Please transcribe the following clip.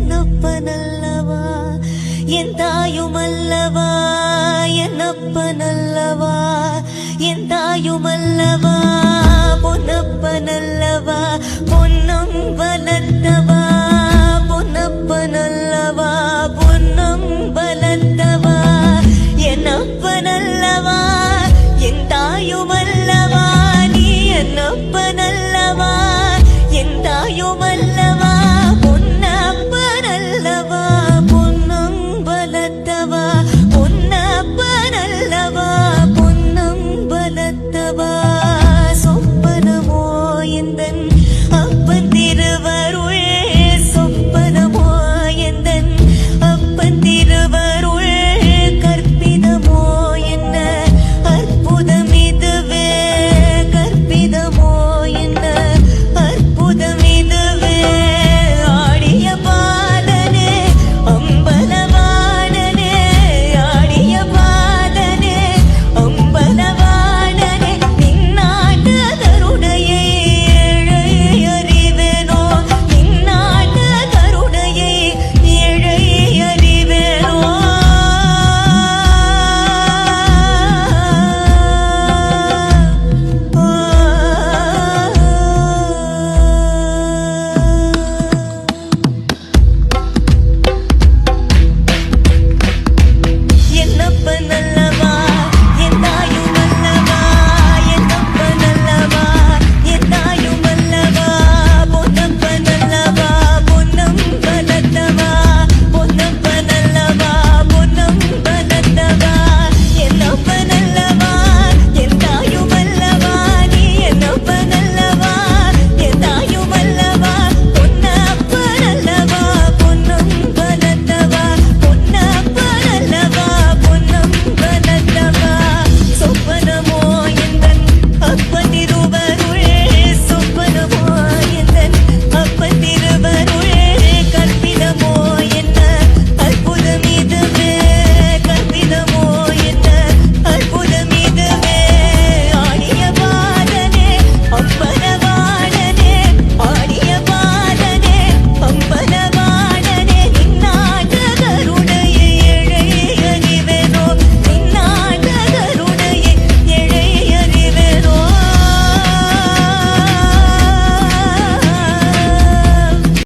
என்னப்பனல்லவா? என் தாயுமல்லவா? என்னப்பனல்லவா? என் தாயுமல்லவா? பொன்னப்பனல்லவா? பொன்னம் வளர்த்தவா? பொன்னப்பனல்லவா? பொன்னம் வளர்த்தவா? என்னப்பனல்ல